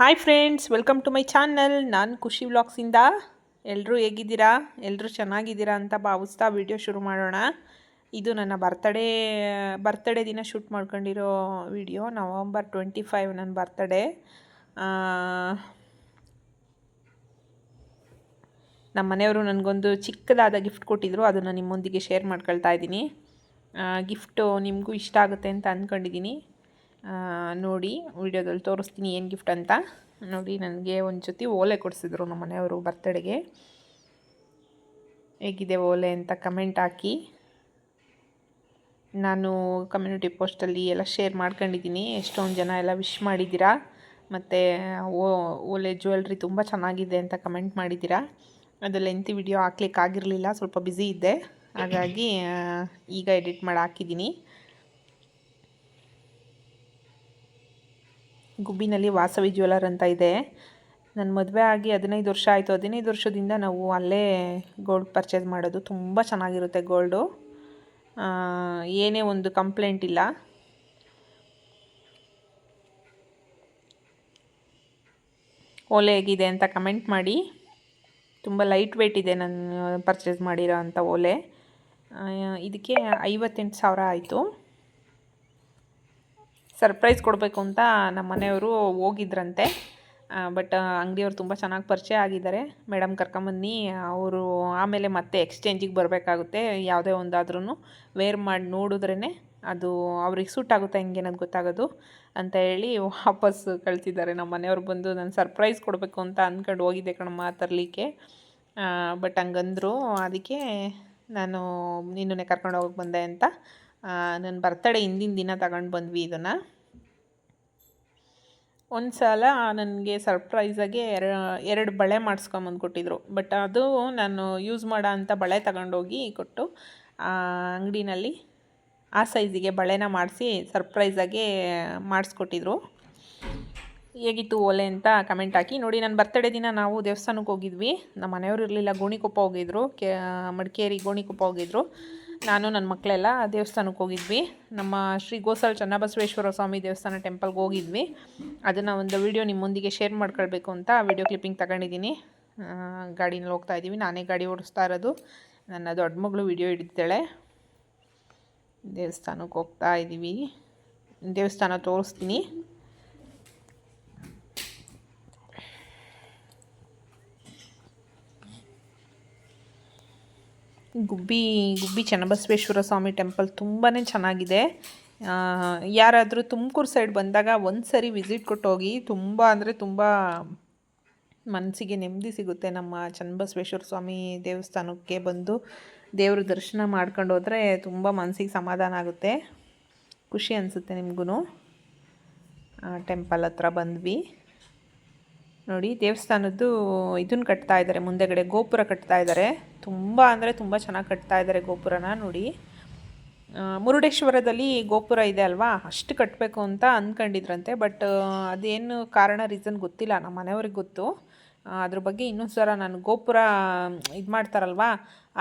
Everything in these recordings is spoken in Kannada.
Hi friends welcome to my channel ನಾನು ಖುಷಿ ವ್ಲಾಗ್ಸಿಂದ ಎಲ್ಲರೂ ಹೇಗಿದ್ದೀರಾ? ಎಲ್ಲರೂ ಚೆನ್ನಾಗಿದ್ದೀರಾ ಅಂತ ಭಾವಿಸ್ತಾ ವಿಡಿಯೋ ಶುರು ಮಾಡೋಣ. ಇದು ನನ್ನ ಬರ್ತಡೇ ಬರ್ತಡೇ ದಿನ ಶೂಟ್ ಮಾಡ್ಕೊಂಡಿರೋ ವಿಡಿಯೋ ನವಂಬರ್ ಟ್ವೆಂಟಿ ಫೈವ್ ನನ್ನ ಬರ್ತಡೇ ನಮ್ಮ ಮನೆಯವರು ನನಗೊಂದು ಚಿಕ್ಕದಾದ ಗಿಫ್ಟ್ ಕೊಟ್ಟಿದ್ದರು ಅದನ್ನು ನಿಮ್ಮೊಂದಿಗೆ ಶೇರ್ ಮಾಡ್ಕೊಳ್ತಾ ಇದ್ದೀನಿ. ಗಿಫ್ಟು ನಿಮಗೂ ಇಷ್ಟ ಆಗುತ್ತೆ ಅಂತ ಅಂದ್ಕೊಂಡಿದ್ದೀನಿ ನೋಡಿ ವಿಡಿಯೋದಲ್ಲಿ ತೋರಿಸ್ತೀನಿ ಏನು ಗಿಫ್ಟ್ ಅಂತ. ನೋಡಿ ನನಗೆ ಒಂದು ಜೊತೆ ಓಲೆ ಕೊಡಿಸಿದ್ರು ನಮ್ಮ ಮನೆಯವರು ಬರ್ತಡೆಗೆ ಹೇಗಿದೆ ಓಲೆ ಅಂತ ಕಮೆಂಟ್ ಹಾಕಿ. ನಾನು ಕಮ್ಯುನಿಟಿ ಪೋಸ್ಟಲ್ಲಿ ಎಲ್ಲ ಶೇರ್ ಮಾಡ್ಕೊಂಡಿದ್ದೀನಿ. ಎಷ್ಟೊಂದು ಜನ ಎಲ್ಲ ವಿಶ್ ಮಾಡಿದ್ದೀರಾ? ಮತ್ತು, ಓ, ಓಲೆ ಜ್ಯುವೆಲ್ರಿ ತುಂಬ ಚೆನ್ನಾಗಿದೆ ಅಂತ ಕಮೆಂಟ್ ಮಾಡಿದ್ದೀರಾ? ಅದು ಲೆಂತಿ ವಿಡಿಯೋ ಹಾಕ್ಲಿಕ್ಕೆ ಆಗಿರಲಿಲ್ಲ ಸ್ವಲ್ಪ ಬ್ಯುಸಿ ಇದ್ದೆ. ಹಾಗಾಗಿ ಈಗ ಎಡಿಟ್ ಮಾಡಿ ಹಾಕಿದ್ದೀನಿ. ಗುಬ್ಬಿನಲ್ಲಿ ವಾಸವಿ ಜ್ಯುವೆಲರ್ ಅಂತ ಇದೆ. ನನ್ನ ಮದುವೆ ಆಗಿ ಹದಿನೈದು ವರ್ಷ ಆಯಿತು. ಹದಿನೈದು ವರ್ಷದಿಂದ ನಾವು ಅಲ್ಲೇ ಗೋಲ್ಡ್ ಪರ್ಚೇಸ್ ಮಾಡೋದು. ತುಂಬ ಚೆನ್ನಾಗಿರುತ್ತೆ ಗೋಲ್ಡು ಏನೇ ಒಂದು ಕಂಪ್ಲೇಂಟ್ ಇಲ್ಲ. ಓಲೆ ಹೇಗಿದೆ ಅಂತ ಕಮೆಂಟ್ ಮಾಡಿ. ತುಂಬ ಲೈಟ್ ವೆಯ್ಟ್ ಇದೆ ನಾನು ಪರ್ಚೇಸ್ ಮಾಡಿರೋ ಅಂಥ ಓಲೆ. ಇದಕ್ಕೆ ಐವತ್ತೆಂಟು ಸಾವಿರ ಆಯಿತು. ಸರ್ಪ್ರೈಸ್ ಕೊಡಬೇಕು ಅಂತ ನಮ್ಮ ಮನೆಯವರು ಹೋಗಿದ್ರಂತೆ. ಬಟ್ ಅಂಗಡಿಯವ್ರು ತುಂಬ ಚೆನ್ನಾಗಿ ಪರಿಚಯ ಆಗಿದ್ದಾರೆ. ಮೇಡಮ್ ಕರ್ಕೊಂಬನ್ನಿ, ಅವರು ಆಮೇಲೆ ಮತ್ತೆ ಎಕ್ಸ್ಚೇಂಜಿಗೆ ಬರಬೇಕಾಗುತ್ತೆ. ಯಾವುದೇ ಒಂದಾದ್ರೂ ವೇರ್ ಮಾಡಿ ನೋಡಿದ್ರೇ ಅದು ಅವ್ರಿಗೆ ಸೂಟ್ ಆಗುತ್ತೆ ಹೆಂಗೆ ಗೊತ್ತಾಗೋದು ಅಂತ ಹೇಳಿ ವಾಪಸ್ ಕಳಿಸಿದ್ದಾರೆ. ನಮ್ಮ ಮನೆಯವ್ರು ಬಂದು ನಾನು ಸರ್ಪ್ರೈಸ್ ಕೊಡಬೇಕು ಅಂತ ಅಂದ್ಕೊಂಡು ಹೋಗಿದ್ದೆ ಕಣಮ್ಮ ತರಲಿಕ್ಕೆ. ಬಟ್ ಹಂಗಂದರು, ಅದಕ್ಕೆ ನಾನು ನಿನ್ನೇ ಕರ್ಕೊಂಡು ಹೋಗಿ ಬಂದೆ ಅಂತ ನನ್ನ ಬರ್ತಡೇ ಹಿಂದಿನ ದಿನ ತಗೊಂಡು ಬಂದ್ವಿ ಇದನ್ನು. ಒಂದು ಸಲ ನನಗೆ ಸರ್ಪ್ರೈಸಾಗಿ ಎರ, ಎರಡು ಬಳೆ ಮಾಡಿಸ್ಕೊಂಬಂದು ಬಟ್ ಅದು ನಾನು ಯೂಸ್ ಮಾಡೋ ಅಂಥ ಬಳೆ ತಗೊಂಡೋಗಿ ಕೊಟ್ಟು ಅಂಗಡಿನಲ್ಲಿ ಆ ಸೈಜಿಗೆ ಬಳೆನ ಮಾಡಿಸಿ ಸರ್ಪ್ರೈಸಾಗಿ ಮಾಡಿಸ್ಕೊಟ್ಟಿದ್ರು. ಹೇಗಿತ್ತು ಓಲೆ ಅಂತ ಕಮೆಂಟ್ ಹಾಕಿ. ನೋಡಿ ನನ್ನ ಬರ್ತಡೇ ದಿನ ನಾವು ದೇವಸ್ಥಾನಕ್ಕೆ ಹೋಗಿದ್ವಿ. ನಮ್ಮ ಮನೆಯವರು ಇರಲಿಲ್ಲ, ಗೋಣಿಕೊಪ್ಪ ಹೋಗಿದ್ರು, ಕೆ, ಮಡಿಕೇರಿ ಗೋಣಿಕೊಪ್ಪ ಹೋಗಿದ್ರು. ನಾನು ನನ್ನ ಮಕ್ಕಳೆಲ್ಲ ದೇವಸ್ಥಾನಕ್ಕೆ ಹೋಗಿದ್ವಿ. ನಮ್ಮ ಶ್ರೀ ಗೋಸಲ್ ಚನ್ನಬಸವೇಶ್ವರ ಸ್ವಾಮಿ ದೇವಸ್ಥಾನ ಟೆಂಪಲ್ಗೆ ಹೋಗಿದ್ವಿ. ಅದನ್ನು ಒಂದು ವೀಡಿಯೋ ನಿಮ್ಮೊಂದಿಗೆ ಶೇರ್ ಮಾಡ್ಕೊಳ್ಬೇಕು ಅಂತ ವೀಡಿಯೋ ಕ್ಲಿಪ್ಪಿಂಗ್ ತಗೊಂಡಿದ್ದೀನಿ. ಗಾಡಿನಲ್ಲಿ ಹೋಗ್ತಾ ಇದ್ದೀವಿ. ನಾನೇ ಗಾಡಿ ಓಡಿಸ್ತಾ ಇರೋದು. ನನ್ನ ದೊಡ್ಡ ಮಗಳು ವೀಡಿಯೋ ಹಿಡಿತಾಳೆ. ದೇವಸ್ಥಾನಕ್ಕೆ ಹೋಗ್ತಾ ಇದ್ದೀವಿ. ದೇವಸ್ಥಾನ ತೋರಿಸ್ತೀನಿ. ಗುಬ್ಬಿ ಗುಬ್ಬಿ ಚನ್ನಬಸವೇಶ್ವರ ಸ್ವಾಮಿ ಟೆಂಪಲ್ ತುಂಬಾ ಚೆನ್ನಾಗಿದೆ. ಯಾರಾದರೂ ತುಮಕೂರು ಸೈಡ್ ಬಂದಾಗ ಒಂದು ಸರಿ ವಿಸಿಟ್ ಕೊಟ್ಟು ಹೋಗಿ ತುಂಬ ಅಂದರೆ ತುಂಬ ಮನಸ್ಸಿಗೆ ನೆಮ್ಮದಿ ಸಿಗುತ್ತೆ. ನಮ್ಮ ಚನ್ನಬಸವೇಶ್ವರ ಸ್ವಾಮಿ ದೇವಸ್ಥಾನಕ್ಕೆ ಬಂದು ದೇವ್ರ ದರ್ಶನ ಮಾಡ್ಕೊಂಡು ಹೋದರೆ ತುಂಬ ಮನಸ್ಸಿಗೆ ಸಮಾಧಾನ ಆಗುತ್ತೆ. ಖುಷಿ ಅನಿಸುತ್ತೆ ನಿಮಗೂ ಟೆಂಪಲ್ ಹತ್ರ ಬಂದ್ವಿ. ನೋಡಿ, ದೇವಸ್ಥಾನದ್ದು ಇದನ್ನು ಕಟ್ತಾ ಇದ್ದಾರೆ ಮುಂದೆಗಡೆ ಗೋಪುರ ಕಟ್ತಾ ಇದ್ದಾರೆ ತುಂಬ ಅಂದರೆ ತುಂಬ ಚೆನ್ನಾಗಿ ಕಟ್ತಾ ಇದ್ದಾರೆ ಗೋಪುರನ, ನೋಡಿ. ಮುರುಡೇಶ್ವರದಲ್ಲಿ ಗೋಪುರ ಇದೆ ಅಲ್ವಾ? ಅಷ್ಟು ಕಟ್ಟಬೇಕು ಅಂತ ಅಂದ್ಕೊಂಡಿದ್ರಂತೆ ಬಟ್ ಅದೇನು ಕಾರಣ, ರೀಸನ್ ಗೊತ್ತಿಲ್ಲ, ನಮ್ಮ ಮನೆಯವ್ರಿಗೆ ಗೊತ್ತು. ಅದ್ರ ಬಗ್ಗೆ ಇನ್ನೊಂದು ಸಲ ನಾನು ಗೋಪುರ, ಇದು ಮಾಡ್ತಾರಲ್ವಾ?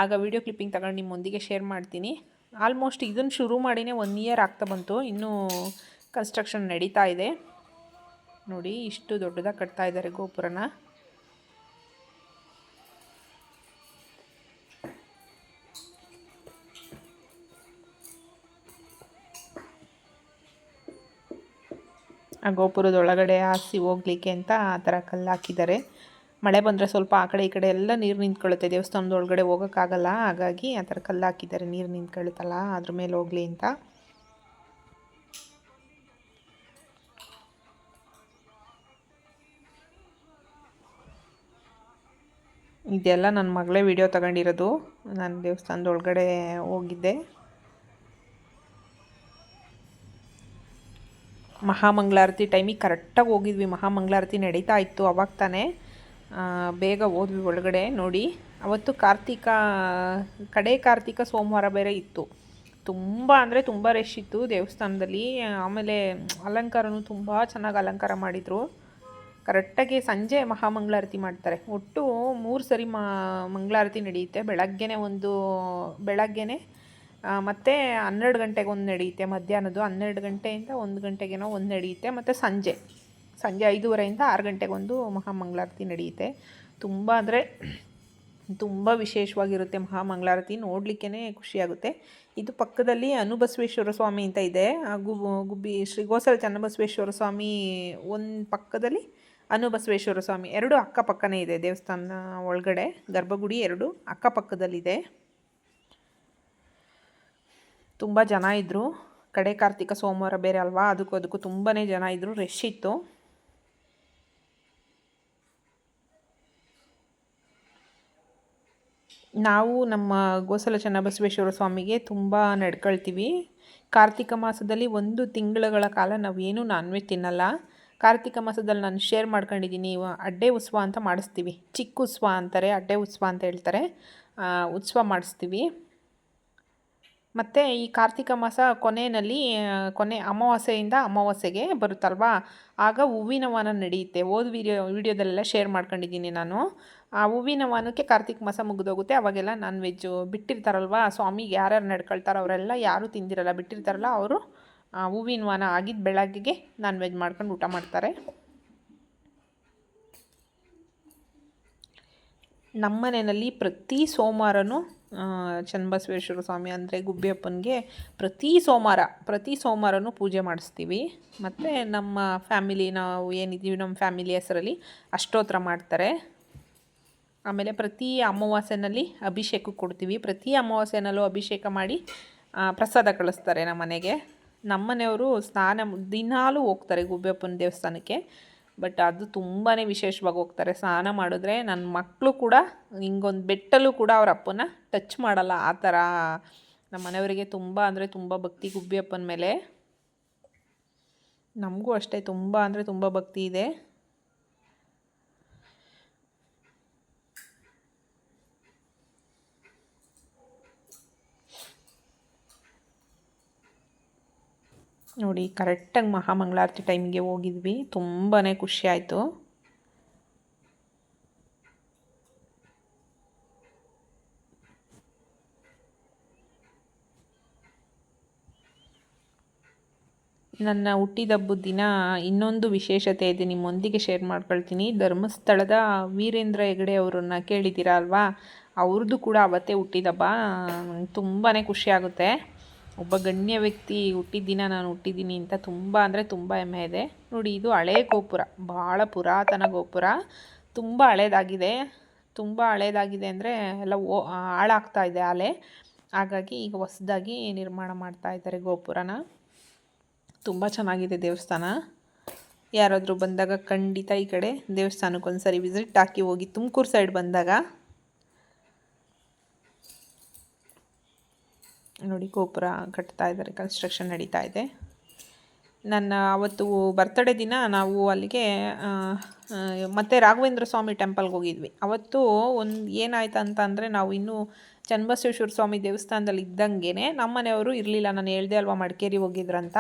ಆಗ ವಿಡಿಯೋ ಕ್ಲಿಪ್ಪಿಂಗ್ ತಗೊಂಡು ನಿಮ್ಮೊಂದಿಗೆ ಶೇರ್ ಮಾಡ್ತೀನಿ. ಆಲ್ಮೋಸ್ಟ್ ಇದನ್ನು ಶುರು ಮಾಡಿನೇ ಒನ್ ಇಯರ್ ಆಗ್ತಾ ಬಂತು, ಇನ್ನೂ ಕನ್ಸ್ಟ್ರಕ್ಷನ್ ನಡೀತಾ ಇದೆ. ನೋಡಿ, ಇಷ್ಟು ದೊಡ್ಡದಾಗಿ ಕಟ್ತಾ ಇದ್ದಾರೆ ಗೋಪುರನ. ಆ ಗೋಪುರದೊಳಗಡೆ ಹಾಸಿ ಹೋಗ್ಲಿಕ್ಕೆ ಅಂತ ಆ ಥರ ಕಲ್ಲು ಹಾಕಿದ್ದಾರೆ. ಮಳೆ ಬಂದರೆ ಸ್ವಲ್ಪ ಆ ಕಡೆ ಈ ಕಡೆ ಎಲ್ಲ ನೀರು ನಿಂತ್ಕೊಳ್ಳುತ್ತೆ. ದೇವಸ್ಥಾನದ ಒಳಗಡೆ ಹೋಗೋಕ್ಕಾಗಲ್ಲ. ಹಾಗಾಗಿ ಆ ಥರ ಕಲ್ಲು ಹಾಕಿದ್ದಾರೆ. ನೀರು ನಿಂತ್ಕೊಳ್ಳುತ್ತಲ್ಲ, ಅದ್ರ ಮೇಲೆ ಹೋಗಲಿ ಅಂತ. ಇದೆಲ್ಲ ನನ್ನ ಮಗಳೇ ವಿಡಿಯೋ ತಗೊಂಡಿರೋದು. ನಾನು ದೇವಸ್ಥಾನದ ಒಳಗಡೆ ಹೋಗಿದ್ದೆ. ಮಹಾಮಂಗಳಾರತಿ ಟೈಮಿಗೆ ಕರೆಕ್ಟಾಗಿ ಹೋಗಿದ್ವಿ. ಮಹಾಮಂಗಳಾರತಿ ನಡೀತಾ ಇತ್ತು ಅವಾಗ ತಾನೇ. ಬೇಗ ಹೋದ್ವಿ ಒಳಗಡೆ ನೋಡಿ. ಅವತ್ತು ಕಾರ್ತಿಕ, ಕಡೆ ಕಾರ್ತಿಕ ಸೋಮವಾರ ಬೇರೆ ಇತ್ತು. ತುಂಬ ಅಂದರೆ ತುಂಬ ರಶ್ ಇತ್ತು ದೇವಸ್ಥಾನದಲ್ಲಿ. ಆಮೇಲೆ ಅಲಂಕಾರನೂ ತುಂಬ ಚೆನ್ನಾಗಿ ಅಲಂಕಾರ ಮಾಡಿದರು. ಕರೆಕ್ಟಾಗಿ ಸಂಜೆ ಮಹಾಮಂಗಳಾರತಿ ಮಾಡ್ತಾರೆ. ಒಟ್ಟು ಮೂರು ಸರಿ ಮಾ, ಮಂಗಳಾರತಿ ನಡೆಯುತ್ತೆ. ಬೆಳಗ್ಗೆನೇ ಒಂದು, ಬೆಳಗ್ಗೆನೇ ಮತ್ತು ಹನ್ನೆರಡು ಗಂಟೆಗೆ ಒಂದು ನಡೆಯುತ್ತೆ. ಮಧ್ಯಾಹ್ನದ್ದು ಹನ್ನೆರಡು ಗಂಟೆಯಿಂದ ಒಂದು ಗಂಟೆಗೇನೋ ಒಂದು ನಡೆಯುತ್ತೆ. ಮತ್ತು ಸಂಜೆ ಸಂಜೆ ಐದೂವರೆಯಿಂದ ಆರು ಗಂಟೆಗೊಂದು ಮಹಾಮಂಗಳಾರತಿ ನಡೆಯುತ್ತೆ. ತುಂಬ ಅಂದರೆ ತುಂಬ ವಿಶೇಷವಾಗಿರುತ್ತೆ ಮಹಾಮಂಗಳಾರತಿ. ನೋಡಲಿಕ್ಕೇ ಖುಷಿಯಾಗುತ್ತೆ. ಇದು ಪಕ್ಕದಲ್ಲಿ ಅನುಬಸವೇಶ್ವರ ಸ್ವಾಮಿ ಅಂತ ಇದೆ. ಗುಬ್ಬಿ ಶ್ರೀ ಗೋಸಲ ಚನ್ನಬಸವೇಶ್ವರ ಸ್ವಾಮಿ ಒಂದು ಪಕ್ಕದಲ್ಲಿ ಅನುಬಸವೇಶ್ವರ ಸ್ವಾಮಿ, ಎರಡು ಅಕ್ಕಪಕ್ಕನೇ ಇದೆ ದೇವಸ್ಥಾನ ಒಳಗಡೆ, ಗರ್ಭಗುಡಿ ಎರಡು ಅಕ್ಕಪಕ್ಕದಲ್ಲಿದೆ. ತುಂಬ ಜನ ಇದ್ದರು ಕಡೆ ಕಾರ್ತಿಕ ಸೋಮವಾರ ಬೇರೆ ಅಲ್ವಾ? ಅದಕ್ಕೂ ಅದಕ್ಕೂ ತುಂಬಾ ಜನ ಇದ್ದರು ರಶ್ ಇತ್ತು. ನಾವು ನಮ್ಮ ಗೋಸಲ ಚನ್ನಬಸವೇಶ್ವರ ಸ್ವಾಮಿಗೆ ತುಂಬ ನಡ್ಕೊಳ್ತೀವಿ. ಕಾರ್ತಿಕ ಮಾಸದಲ್ಲಿ ಒಂದು ತಿಂಗಳುಗಳ ಕಾಲ ನಾವು ಏನೂ ನಾನ್ ವೆಜ್ ತಿನ್ನಲ್ಲ. ಕಾರ್ತಿಕ ಮಾಸದಲ್ಲಿ ನಾನು ಶೇರ್ ಮಾಡ್ಕೊಂಡಿದ್ದೀನಿ ಅಡ್ಡೆ ಉತ್ಸವ ಅಂತ ಮಾಡಿಸ್ತೀವಿ. ಚಿಕ್ಕ ಉತ್ಸವ ಅಂತಾರೆ, ಅಡ್ಡೆ ಉತ್ಸವ ಅಂತ ಹೇಳ್ತಾರೆ. ಉತ್ಸವ ಮಾಡಿಸ್ತೀವಿ. ಮತ್ತು ಈ ಕಾರ್ತಿಕ ಮಾಸ ಕೊನೆಯಲ್ಲಿ, ಕೊನೆ ಅಮಾವಾಸ್ಯೆಯಿಂದ ಅಮಾವಾಸ್ಯೆಗೆ ಬರುತ್ತಲ್ವಾ? ಆಗ ಹೂವಿನ ವಾನ ನಡೆಯುತ್ತೆ. ಓದ್ ವಿಡಿಯೋ, ವೀಡಿಯೋದಲ್ಲೆಲ್ಲ ಶೇರ್ ಮಾಡ್ಕೊಂಡಿದ್ದೀನಿ ನಾನು. ಆ ಹೂವಿನ ವಾನಕ್ಕೆ ಕಾರ್ತಿಕ ಮಾಸ ಮುಗಿದೋಗುತ್ತೆ. ಅವಾಗೆಲ್ಲ ನಾನ್ ವೆಜ್ಜು ಬಿಟ್ಟಿರ್ತಾರಲ್ವ? ಸ್ವಾಮಿಗೆ ಯಾರ್ಯಾರು ನಡ್ಕೊಳ್ತಾರೋ, ಅವರೆಲ್ಲ ಯಾರೂ ತಿಂದಿರಲ್ಲ, ಬಿಟ್ಟಿರ್ತಾರಲ್ಲ, ಅವರು ಹೂವಿನ ವಾನ ಆಗಿದ್ದ ಬೆಳಗ್ಗೆಗೆ ನಾನ್ ವೆಜ್ ಮಾಡ್ಕೊಂಡು ಊಟ ಮಾಡ್ತಾರೆ. ನಮ್ಮ ಮನೆಯಲ್ಲಿ ಪ್ರತಿ ಸೋಮವಾರನೂ ಚನ್ನಬಸವೇಶ್ವರ ಸ್ವಾಮಿ ಅಂದರೆ ಗುಬ್ಬಿಯಪ್ಪನಿಗೆ ಪ್ರತಿ ಸೋಮವಾರ, ಪ್ರತಿ ಸೋಮವಾರನೂ ಪೂಜೆ ಮಾಡಿಸ್ತೀವಿ. ಮತ್ತು ನಮ್ಮ ಫ್ಯಾಮಿಲಿ ನಾವು ಏನಿದ್ದೀವಿ, ನಮ್ಮ ಫ್ಯಾಮಿಲಿ ಹೆಸರಲ್ಲಿ ಅಷ್ಟೋತ್ರ ಮಾಡ್ತಾರೆ. ಆಮೇಲೆ ಪ್ರತಿ ಅಮಾವಾಸ್ಯೆನಲ್ಲಿ ಅಭಿಷೇಕ ಕೊಡ್ತೀವಿ. ಪ್ರತಿ ಅಮಾವಾಸ್ಯೆನಲ್ಲೂ ಅಭಿಷೇಕ ಮಾಡಿ ಪ್ರಸಾದ ಕಳಿಸ್ತಾರೆ ನಮ್ಮ ಮನೆಗೆ. ನಮ್ಮ ಮನೆಯವರು ಸ್ನಾನ ದಿನಾಲೂ ಹೋಗ್ತಾರೆ ಗುಬ್ಬಿಯಪ್ಪನ ದೇವಸ್ಥಾನಕ್ಕೆ. ಬಟ್ ಅದು ತುಂಬಾ ವಿಶೇಷವಾಗಿ ಹೋಗ್ತಾರೆ. ಸ್ನಾನ ಮಾಡಿದ್ರೆ ನನ್ನ ಮಕ್ಕಳು ಕೂಡ ಹಿಂಗೊಂದು ಬೆಟ್ಟಲ್ಲೂ ಕೂಡ ಅವ್ರ ಅಪ್ಪನ ಟಚ್ ಮಾಡಲ್ಲ. ಆ ಥರ ನಮ್ಮ ಮನೆಯವರಿಗೆ ತುಂಬ ಅಂದರೆ ತುಂಬ ಭಕ್ತಿ ಗುಬ್ಬಿಯಪ್ಪನ ಮೇಲೆ. ನಮಗೂ ಅಷ್ಟೇ ತುಂಬ ಅಂದರೆ ತುಂಬ ಭಕ್ತಿ ಇದೆ. ನೋಡಿ, ಕರೆಕ್ಟಾಗಿ ಮಹಾಮಂಗಳಾರತಿ ಟೈಮಿಗೆ ಹೋಗಿದ್ವಿ. ತುಂಬಾ ಖುಷಿ ಆಯಿತು. ನನ್ನ ಹುಟ್ಟಿದಬ್ಬದ ದಿನ ಇನ್ನೊಂದು ವಿಶೇಷತೆ ಇದೆ, ನಿಮ್ಮೊಂದಿಗೆ ಶೇರ್ ಮಾಡ್ಕೊಳ್ತೀನಿ. ಧರ್ಮಸ್ಥಳದ ವೀರೇಂದ್ರ ಹೆಗಡೆ ಅವರನ್ನು ಕೇಳಿದ್ದೀರಾ ಅಲ್ವಾ? ಅವ್ರದ್ದು ಕೂಡ ಅವತ್ತೇ ಹುಟ್ಟಿದಬ್ಬ ತುಂಬಾ ಖುಷಿಯಾಗುತ್ತೆ ಒಬ್ಬ ಗಣ್ಯ ವ್ಯಕ್ತಿ ಹುಟ್ಟಿದ ದಿನ ನಾನು ಹುಟ್ಟಿದ್ದೀನಿ ಅಂತ ತುಂಬ ಅಂದರೆ ತುಂಬ ಹೆಮ್ಮೆ ಇದೆ. ನೋಡಿ, ಇದು ಹಳೆ ಗೋಪುರ ಭಾಳ ಪುರಾತನ ಗೋಪುರ. ತುಂಬ ಹಳೇದಾಗಿದೆ. ತುಂಬ ಹಳೇದಾಗಿದೆ ಅಂದರೆ ಎಲ್ಲ ಓ ಹಾಳಾಗ್ತಾ ಇದೆ ಅಲೆ. ಹಾಗಾಗಿ ಈಗ ಹೊಸದಾಗಿ ನಿರ್ಮಾಣ ಮಾಡ್ತಾ ಇದ್ದಾರೆ ಗೋಪುರನ. ತುಂಬ ಚೆನ್ನಾಗಿದೆ ದೇವಸ್ಥಾನ. ಯಾರಾದರೂ ಬಂದಾಗ ಖಂಡಿತ ಈ ಕಡೆ ದೇವಸ್ಥಾನಕ್ಕೆ ಒಂದು ಸರಿ ವಿಸಿಟ್ ಹಾಕಿ ಹೋಗಿ ತುಮಕೂರು ಸೈಡ್ ಬಂದಾಗ. ನೋಡಿ ಗೋಪುರ ಕಟ್ತಾ ಇದ್ದಾರೆ ಕನ್ಸ್ಟ್ರಕ್ಷನ್ ನಡೀತಾ ಇದೆ. ನನ್ನ ಅವತ್ತು ಬರ್ತಡೇ ದಿನ ನಾವು ಅಲ್ಲಿಗೆ ಮತ್ತು ರಾಘವೇಂದ್ರ ಸ್ವಾಮಿ ಟೆಂಪಲ್ಗೆ ಹೋಗಿದ್ವಿ. ಅವತ್ತು ಒಂದು ಏನಾಯ್ತು ಅಂತ ಅಂದರೆ ನಾವು ಇನ್ನೂ ಚನ್ನಬಸವೇಶ್ವರ ಸ್ವಾಮಿ ದೇವಸ್ಥಾನದಲ್ಲಿ ಇದ್ದಂಗೆ ನಮ್ಮ ಮನೆಯವರು ಇರಲಿಲ್ಲ, ನಾನು ಹೇಳ್ದೆ ಅಲ್ವಾ ಮಡಿಕೇರಿ ಹೋಗಿದ್ರಂತ.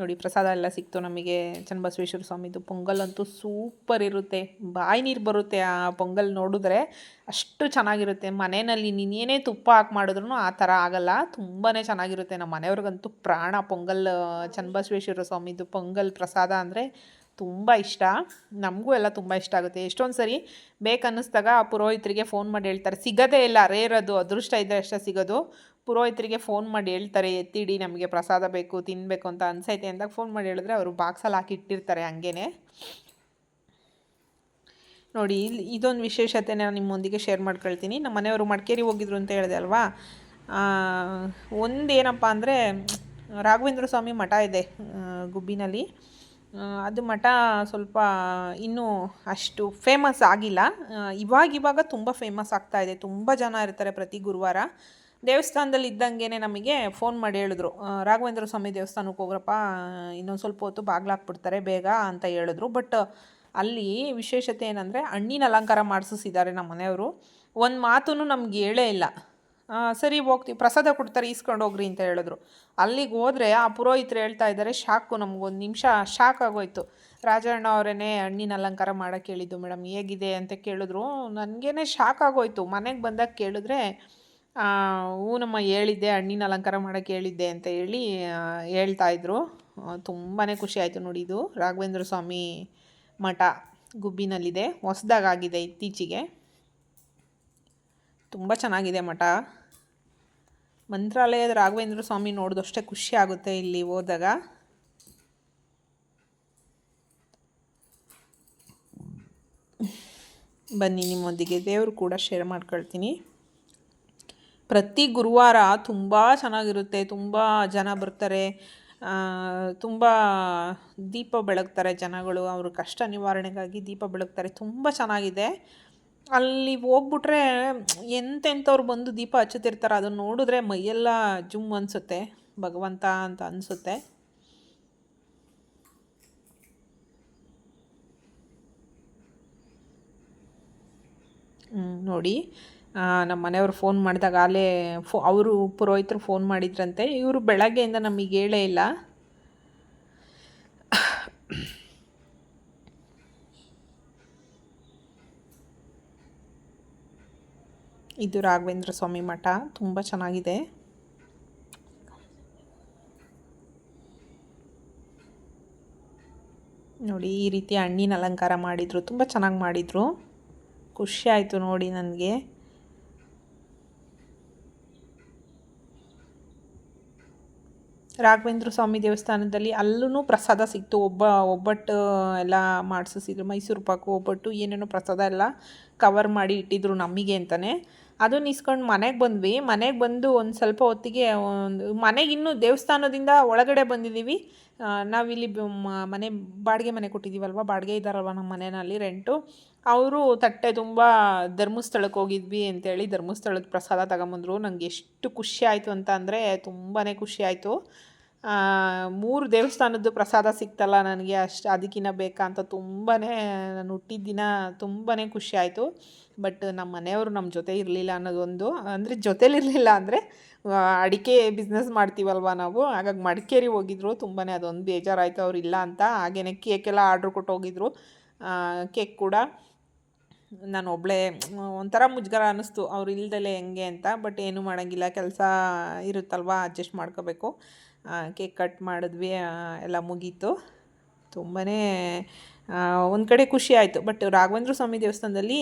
ನೋಡಿ, ಪ್ರಸಾದ ಎಲ್ಲ ಸಿಕ್ತು ನಮಗೆ. ಚನ್ನಬಸವೇಶ್ವರ ಸ್ವಾಮಿದು ಪೊಂಗಲ್ ಅಂತೂ ಸೂಪರ್ ಇರುತ್ತೆ. ಬಾಯಿ ನೀರು ಬರುತ್ತೆ ಆ ಪೊಂಗಲ್ ನೋಡಿದ್ರೆ. ಅಷ್ಟು ಚೆನ್ನಾಗಿರುತ್ತೆ. ಮನೆಯಲ್ಲಿ ನೀನೇನೇ ತುಪ್ಪ ಹಾಕಿ ಮಾಡಿದ್ರು ಆ ಥರ ಆಗಲ್ಲ. ತುಂಬಾ ಚೆನ್ನಾಗಿರುತ್ತೆ. ನಮ್ಮ ಮನೆಯವ್ರಿಗಂತೂ ಪ್ರಾಣ ಪೊಂಗಲ್ ಚನ್ನಬಸವೇಶ್ವರ ಸ್ವಾಮಿದು ಪೊಂಗಲ್ ಪ್ರಸಾದ ಅಂದರೆ ತುಂಬ ಇಷ್ಟ. ನಮಗೂ ಎಲ್ಲ ತುಂಬ ಇಷ್ಟ ಆಗುತ್ತೆ. ಎಷ್ಟೊಂದು ಸರಿ ಬೇಕನ್ನಿಸ್ದಾಗ ಆ ಪುರೋಹಿತರಿಗೆ ಫೋನ್ ಮಾಡಿ ಹೇಳ್ತಾರೆ. ಸಿಗೋದೇ ಇಲ್ಲ. ರೇರದು ಅದೃಷ್ಟ ಇದ್ದರೆ ಅಷ್ಟೇ ಸಿಗೋದು. ಪುರೋಹಿತರಿಗೆ ಫೋನ್ ಮಾಡಿ ಹೇಳ್ತಾರೆ, ಎತ್ತಿಡಿ, ನಮಗೆ ಪ್ರಸಾದ ಬೇಕು ತಿನ್ನಬೇಕು ಅಂತ ಅನ್ಸೈತೆ ಅಂದಾಗ ಫೋನ್ ಮಾಡಿ ಹೇಳಿದ್ರೆ ಅವರು ಬಾಕ್ಸಲ್ಲಿ ಹಾಕಿ ಇಟ್ಟಿರ್ತಾರೆ ಹಂಗೇ ನೋಡಿ ಇಲ್ಲಿ ಇದೊಂದು ವಿಶೇಷತೆ ನಾನು ನಿಮ್ಮೊಂದಿಗೆ ಶೇರ್ ಮಾಡ್ಕೊಳ್ತೀನಿ. ನಮ್ಮ ಮನೆಯವರು ಮಡಿಕೇರಿ ಹೋಗಿದ್ರು ಅಂತ ಹೇಳಿದೆ ಅಲ್ವಾ? ಒಂದೇನಪ್ಪ ಅಂದರೆ, ರಾಘವೇಂದ್ರ ಸ್ವಾಮಿ ಮಠ ಇದೆ ಗುಬ್ಬಿನಲ್ಲಿ. ಅದು ಮಠ ಸ್ವಲ್ಪ ಇನ್ನೂ ಅಷ್ಟು ಫೇಮಸ್ ಆಗಿಲ್ಲ. ಇವಾಗಿವಾಗ ಇವಾಗ ತುಂಬ ಫೇಮಸ್ ಆಗ್ತಾ ಇದೆ. ತುಂಬ ಜನ ಇರ್ತಾರೆ ಪ್ರತಿ ಗುರುವಾರ. ದೇವಸ್ಥಾನದಲ್ಲಿ ಇದ್ದಂಗೆ ನಮಗೆ ಫೋನ್ ಮಾಡಿ ಹೇಳಿದ್ರು. ರಾಘವೇಂದ್ರ ಸ್ವಾಮಿ ದೇವಸ್ಥಾನಕ್ಕೆ ಹೋಗ್ರಪ್ಪ, ಇನ್ನೊಂದು ಸ್ವಲ್ಪ ಹೊತ್ತು ಬಾಗ್ಲಾಕ್ಬಿಡ್ತಾರೆ, ಬೇಗ ಅಂತ ಹೇಳಿದ್ರು. ಬಟ್ ಅಲ್ಲಿ ವಿಶೇಷತೆ ಏನಂದರೆ ಹಣ್ಣಿನ ಅಲಂಕಾರ ಮಾಡಿಸಿದ್ದಾರೆ ನಮ್ಮ ಮನೆಯವರು. ಒಂದು ಮಾತೂ ನಮ್ಗೆ ಹೇಳೇ ಇಲ್ಲ. ಸರಿ ಹೋಗ್ತೀವಿ, ಪ್ರಸಾದ ಕೊಡ್ತಾರೆ, ಈಸ್ಕೊಂಡು ಹೋಗ್ರಿ ಅಂತ ಹೇಳಿದ್ರು. ಅಲ್ಲಿಗೆ ಹೋದರೆ ಆ ಪುರೋಹಿತರು ಹೇಳ್ತಾ ಇದ್ದಾರೆ, ಶಾಕು ನಮಗೊಂದು ನಿಮಿಷ, ಶಾಕ್ ಆಗೋಯ್ತು. ರಾಜಣ್ಣ ಅವರೇ ಹಣ್ಣಿನ ಅಲಂಕಾರ ಮಾಡೋಕ್ಕೆ ಹೇಳಿದ್ದು ಮೇಡಮ್, ಹೇಗಿದೆ? ಅಂತ ಕೇಳಿದ್ರು. ನನಗೇನೆ ಶಾಕ್ ಆಗೋಯ್ತು. ಮನೆಗೆ ಬಂದಾಗ ಕೇಳಿದ್ರೆ ಹೂನಮ್ಮ ಹೇಳಿದ್ದೆ, ಹಣ್ಣಿನ ಅಲಂಕಾರ ಮಾಡೋಕ್ಕೆ ಹೇಳಿದ್ದೆ ಅಂತ ಹೇಳಿ ಹೇಳ್ತಾಯಿದ್ರು ತುಂಬಾ ಖುಷಿ ಆಯಿತು ನೋಡಿ ಇದು. ರಾಘವೇಂದ್ರ ಸ್ವಾಮಿ ಮಠ ಗುಬ್ಬಿನಲ್ಲಿದೆ. ಹೊಸದಾಗಿದೆ ಇತ್ತೀಚೆಗೆ. ತುಂಬ ಚೆನ್ನಾಗಿದೆ ಮಠ. ಮಂತ್ರಾಲಯದ ರಾಘವೇಂದ್ರ ಸ್ವಾಮಿ ನೋಡಿದಷ್ಟೇ ಖುಷಿ ಆಗುತ್ತೆ ಇಲ್ಲಿ ಹೋದಾಗ. ಬನ್ನಿ ನಿಮ್ಮೊಂದಿಗೆ. ದೇವರು ಕೂಡ ಶೇರ್ ಮಾಡ್ಕೊಳ್ತೀನಿ. ಪ್ರತಿ ಗುರುವಾರ ತುಂಬ ಚೆನ್ನಾಗಿರುತ್ತೆ, ತುಂಬ ಜನ ಬರ್ತಾರೆ ತುಂಬ ದೀಪ ಬೆಳಗ್ತಾರೆ ಜನಗಳು, ಅವ್ರ ಕಷ್ಟ ನಿವಾರಣೆಗಾಗಿ ದೀಪ ಬೆಳಗ್ತಾರೆ, ತುಂಬ ಚೆನ್ನಾಗಿದೆ. ಅಲ್ಲಿ ಹೋಗ್ಬಿಟ್ರೆ ಎಂತೆಂಥವ್ರು ಬಂದು ದೀಪ ಹಚ್ಚುತ್ತಿರ್ತಾರೆ, ಅದನ್ನು ನೋಡಿದ್ರೆ ಮೈಯೆಲ್ಲ ಜುಮ್ ಅನಿಸುತ್ತೆ, ಭಗವಂತ ಅಂತ ಅನಿಸುತ್ತೆ. ನೋಡಿ. ನಮ್ಮ ಮನೆಯವರು ಫೋನ್ ಮಾಡಿದಾಗ ಅಲ್ಲೇ ಫೋ, ಅವರು ಪುರೋಹಿತರು ಫೋನ್ ಮಾಡಿದ್ರಂತೆ. ಇವರು ಬೆಳಗ್ಗೆಯಿಂದ ನಮಗೆ ಹೇಳೇ ಇಲ್ಲ. ಇದು ರಾಘವೇಂದ್ರ ಸ್ವಾಮಿ ಮಠ. ತುಂಬ ಚೆನ್ನಾಗಿದೆ. ನೋಡಿ, ಈ ರೀತಿ ಹಣ್ಣಿನ ಅಲಂಕಾರ ಮಾಡಿದರು. ತುಂಬ ಚೆನ್ನಾಗಿ ಮಾಡಿದರು. ಖುಷಿ ಆಯಿತು ನೋಡಿ ನನಗೆ. ರಾಘವೇಂದ್ರ ಸ್ವಾಮಿ ದೇವಸ್ಥಾನದಲ್ಲಿ ಅಲ್ಲೂ ಪ್ರಸಾದ ಸಿಕ್ತು. ಒಬ್ಬ ಒಬ್ಬಟ್ಟು ಎಲ್ಲ ಮಾಡಿಸಿದ್ರು ಮೈಸೂರು ಪಾಕು ಒಬ್ಬಟ್ಟು, ಏನೇನೋ ಪ್ರಸಾದ ಎಲ್ಲ ಕವರ್ ಮಾಡಿ ಇಟ್ಟಿದ್ರು ನಮಗೆ ಅಂತಲೇ ಅದು ಇಸ್ಕೊಂಡು ಮನೆಗೆ ಬಂದ್ವಿ. ಮನೆಗೆ ಬಂದು ಒಂದು ಸ್ವಲ್ಪ ಹೊತ್ತಿಗೆ ಒಂದು ಮನೆಗೆ ಇನ್ನೂ ದೇವಸ್ಥಾನದಿಂದ ಒಳಗಡೆ ಬಂದಿದ್ದೀವಿ ನಾವಿಲ್ಲಿ ಮನೆ, ಬಾಡಿಗೆ ಮನೆ ಕೊಟ್ಟಿದ್ದೀವಲ್ವ ಬಾಡಿಗೆ ಇದ್ದಾರಲ್ವ ನಮ್ಮ ಮನೆಯಲ್ಲಿ ರೆಂಟು. ಅವರು ತಟ್ಟೆ ತುಂಬ ಧರ್ಮಸ್ಥಳಕ್ಕೆ ಹೋಗಿದ್ವಿ ಅಂತೇಳಿ ಧರ್ಮಸ್ಥಳದ ಪ್ರಸಾದ ತಗೊಂಬಂದರು. ನನಗೆ ಎಷ್ಟು ಖುಷಿ ಆಯಿತು ಅಂತ ಅಂದರೆ ತುಂಬಾ ಖುಷಿ ಆಯಿತು. ಮೂರು ದೇವಸ್ಥಾನದ್ದು ಪ್ರಸಾದ ಸಿಕ್ತಲ್ಲ ನನಗೆ ಅಷ್ಟು ಅದಕ್ಕಿಂತ ಬೇಕಾ ಅಂತ ತುಂಬಾ ನಾನು ಹುಟ್ಟಿದ ದಿನ ತುಂಬಾ ಖುಷಿ ಆಯಿತು. ಬಟ್ ನಮ್ಮ ಮನೆಯವರು ನಮ್ಮ ಜೊತೆ ಇರಲಿಲ್ಲ ಅನ್ನೋದೊಂದು, ಅಂದರೆ ಜೊತೇಲಿರಲಿಲ್ಲ ಅಂದರೆ ಅಡಿಕೆ ಬಿಸ್ನೆಸ್ ಮಾಡ್ತೀವಲ್ವ ನಾವು? ಹಾಗಾಗಿ ಮಡಿಕೇರಿ ಹೋಗಿದ್ರು ತುಂಬಾ ಅದೊಂದು ಬೇಜಾರಾಯಿತು ಅವ್ರು ಇಲ್ಲ ಅಂತ. ಕೇಕ್ ಎಲ್ಲ ಆರ್ಡ್ರ್ ಕೊಟ್ಟು ಹೋಗಿದ್ರು. ಕೇಕ್ ಕೂಡ ನಾನು ಒಬ್ಬಳೇ ಒಂಥರ ಮುಜುಗರ ಅನ್ನಿಸ್ತು ಅವ್ರು ಇಲ್ದಲೇ ಹೆಂಗೆ ಅಂತ ಬಟ್ ಏನೂ ಮಾಡೋಂಗಿಲ್ಲ. ಕೆಲಸ ಇರುತ್ತಲ್ವ ಅಡ್ಜಸ್ಟ್ ಮಾಡ್ಕೋಬೇಕು. ಕೇಕ್ ಕಟ್ ಮಾಡಿದ್ವಿ ಎಲ್ಲ ಮುಗೀತು. ತುಂಬಾ ಒಂದು ಕಡೆ ಖುಷಿ ಆಯಿತು. ಬಟ್ ರಾಘವೇಂದ್ರ ಸ್ವಾಮಿ ದೇವಸ್ಥಾನದಲ್ಲಿ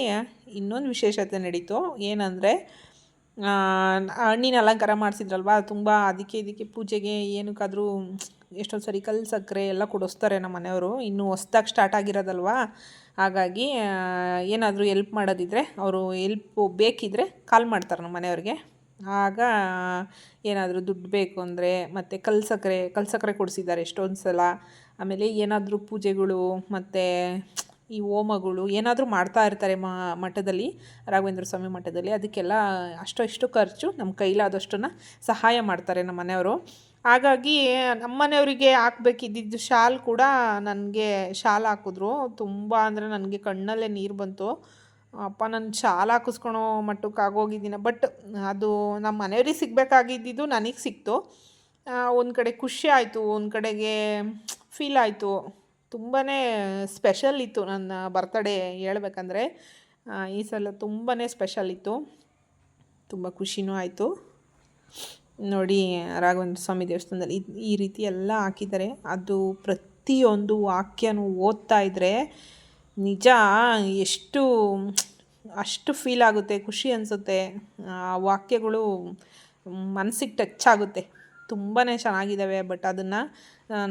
ಇನ್ನೊಂದು ವಿಶೇಷತೆ ನಡೀತು. ಏನಂದರೆ ಹಣ್ಣಿನ ಅಲಂಕಾರ ಮಾಡಿಸಿದ್ರಲ್ವ, ತುಂಬ ಅದಕ್ಕೆ ಇದಕ್ಕೆ ಪೂಜೆಗೆ ಏನಕ್ಕಾದರೂ ಎಷ್ಟೊಂದು ಸರಿ ಕಲ್ಲು ಸಕ್ಕರೆ ಎಲ್ಲ ಕೊಡಿಸ್ತಾರೆ ನಮ್ಮ ಮನೆಯವರು. ಇನ್ನೂ ಹೊಸ್ದಾಗಿ ಸ್ಟಾರ್ಟ್ ಆಗಿರೋದಲ್ವ? ಹಾಗಾಗಿ ಏನಾದರೂ ಎಲ್ಪ್ ಮಾಡೋದಿದ್ರೆ, ಅವರು ಎಲ್ಪು ಬೇಕಿದ್ದರೆ ಕಾಲ್ ಮಾಡ್ತಾರೆ ನಮ್ಮ ಮನೆಯವ್ರಿಗೆ. ಆಗ ಏನಾದರೂ ದುಡ್ಡು ಬೇಕು ಅಂದರೆ ಮತ್ತು ಕಲ್ಸಕ್ಕರೆ ಕಲ್ಸಕ್ಕರೆ ಕೊಡಿಸಿದ್ದಾರೆ ಎಷ್ಟೊಂದು ಸಲ. ಆಮೇಲೆ ಏನಾದರೂ ಪೂಜೆಗಳು ಮತ್ತು ಈ ಹೋಮಗಳು ಏನಾದರೂ ಮಾಡ್ತಾ ಇರ್ತಾರೆ ಮಠದಲ್ಲಿ, ರಾಘವೇಂದ್ರ ಸ್ವಾಮಿ ಮಠದಲ್ಲಿ, ಅದಕ್ಕೆಲ್ಲ ಅಷ್ಟು ಇಷ್ಟು ಖರ್ಚು ನಮ್ಮ ಕೈಲಾದಷ್ಟನ್ನು ಸಹಾಯ ಮಾಡ್ತಾರೆ ನಮ್ಮ ಮನೆಯವರು. ಹಾಗಾಗಿ ನಮ್ಮ ಮನೆಯವರಿಗೆ ಹಾಕ್ಬೇಕಿದ್ದಿದ್ದು ಶಾಲ್ ಕೂಡ ನನಗೆ ಶಾಲ್ ಹಾಕಿದ್ರು. ತುಂಬ ಅಂದರೆ ನನಗೆ ಕಣ್ಣಲ್ಲೇ ನೀರು ಬಂತು. ಅಪ್ಪ ನನ್ನ ಶಾಲಾ ಹಾಕಿಸ್ಕೊಳೋ ಮಟ್ಟಕ್ಕೆ ಆಗೋಗಿದ್ದೀನ. ಬಟ್ ಅದು ನಮ್ಮ ಮನೆಯವ್ರಿಗೆ ಸಿಗಬೇಕಾಗಿದ್ದಿದ್ದು ನನಗೆ ಸಿಕ್ತು. ಒಂದು ಕಡೆ ಖುಷಿ ಆಯಿತು, ಒಂದು ಕಡೆಗೆ ಫೀಲ್ ಆಯಿತು. ತುಂಬಾ ಸ್ಪೆಷಲ್ ಇತ್ತು ನನ್ನ ಬರ್ತಡೇ ಹೇಳ್ಬೇಕಂದ್ರೆ. ಈ ಸಲ ತುಂಬಾ ಸ್ಪೆಷಲ್ ಇತ್ತು. ತುಂಬ ಖುಷಿನೂ ಆಯಿತು. ನೋಡಿ, ರಾಘವೇಂದ್ರ ಸ್ವಾಮಿ ದೇವಸ್ಥಾನದಲ್ಲಿ ಈ ರೀತಿ ಎಲ್ಲ ಹಾಕಿದ್ದಾರೆ. ಅದು ಪ್ರತಿಯೊಂದು ವಾಕ್ಯನೂ ಓದ್ತಾ ಇದ್ದರೆ ನಿಜ, ಎಷ್ಟು, ಅಷ್ಟು ಫೀಲ್ ಆಗುತ್ತೆ, ಖುಷಿ ಅನಿಸುತ್ತೆ. ಆ ವಾಕ್ಯಗಳು ಮನಸ್ಸಿಗೆ ಟಚ್ ಆಗುತ್ತೆ. ತುಂಬಾ ಚೆನ್ನಾಗಿದ್ದಾವೆ ಬಟ್ ಅದನ್ನು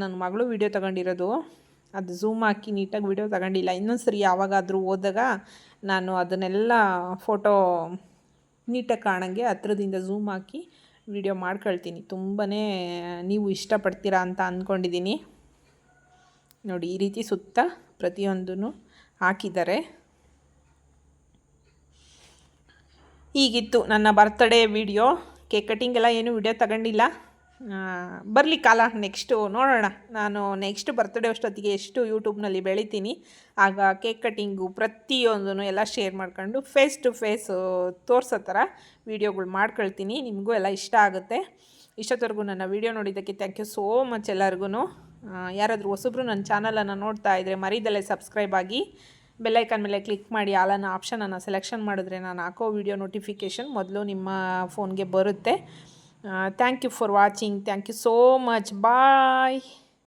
ನನ್ನ ಮಗಳು ವಿಡಿಯೋ ತಗೊಂಡಿರೋದು. ಅದು ಝೂಮ್ ಹಾಕಿ ನೀಟಾಗಿ ವಿಡಿಯೋ ತಗೊಂಡಿಲ್ಲ. ಇನ್ನೊಂದು ಸರಿ ಯಾವಾಗಾದರೂ ಹೋದಾಗ ನಾನು ಅದನ್ನೆಲ್ಲ ಫೋಟೋ ನೀಟಾಗಿ ಕಾಣಂಗೆ ಹತ್ರದಿಂದ ಝೂಮ್ ಹಾಕಿ ವಿಡಿಯೋ ಮಾಡ್ಕೊಳ್ತೀನಿ. ತುಂಬಾ ನೀವು ಇಷ್ಟಪಡ್ತೀರಾ ಅಂತ ಅಂದ್ಕೊಂಡಿದ್ದೀನಿ ನೋಡಿ, ಈ ರೀತಿ ಸುತ್ತ ಪ್ರತಿಯೊಂದೂ ಹಾಕಿದ್ದಾರೆ ಈಗಿತ್ತು ನನ್ನ ಬರ್ತ್ಡೇ ವಿಡಿಯೋ ಕೇಕ್ ಕಟ್ಟಿಂಗ್ ಎಲ್ಲ ಏನು ವಿಡಿಯೋ ತಗೊಂಡಿಲ್ಲ. ಬರಲಿ ಕಾಲ ನೆಕ್ಸ್ಟು ನೋಡೋಣ. ನಾನು ನೆಕ್ಸ್ಟ್ ಬರ್ತ್ಡೇ ಅಷ್ಟೊತ್ತಿಗೆ ಎಷ್ಟು ಯೂಟ್ಯೂಬ್ನಲ್ಲಿ ಬೆಳಿತೀನಿ. ಆಗ ಕೇಕ್ ಕಟ್ಟಿಂಗು ಪ್ರತಿಯೊಂದೂ ಎಲ್ಲ ಶೇರ್ ಮಾಡ್ಕೊಂಡು ಫೇಸ್ ಟು ಫೇಸ್ ತೋರಿಸೋ ಥರ ವೀಡಿಯೋಗಳು ಮಾಡ್ಕೊಳ್ತೀನಿ. ನಿಮಗೂ ಎಲ್ಲ ಇಷ್ಟ ಆಗುತ್ತೆ. ಇಷ್ಟೊತ್ತವರೆಗೂ ನನ್ನ ವೀಡಿಯೋ ನೋಡಿದ್ದಕ್ಕೆ ಥ್ಯಾಂಕ್ ಯು ಸೋ ಮಚ್ ಎಲ್ಲರಿಗೂ ಯಾರಾದರೂ ಹೊಸಬ್ರು ನನ್ನ ಚಾನಲನ್ನು ನೋಡ್ತಾ ಇದ್ದರೆ ಮರಿದಲ್ಲೇ ಸಬ್ಸ್ಕ್ರೈಬ್ ಆಗಿ ಬೆಲ್ಲೈಕನ್ ಮೇಲೆ ಕ್ಲಿಕ್ ಮಾಡಿ ಆಲನ್ನ ಆಪ್ಷನನ್ನು ಸೆಲೆಕ್ಷನ್ ಮಾಡಿದ್ರೆ ನಾನು ಹಾಕೋ ವೀಡಿಯೋ ನೋಟಿಫಿಕೇಷನ್ ಮೊದಲು ನಿಮ್ಮ ಫೋನ್ಗೆ ಬರುತ್ತೆ. Thank you for watching thank you so much bye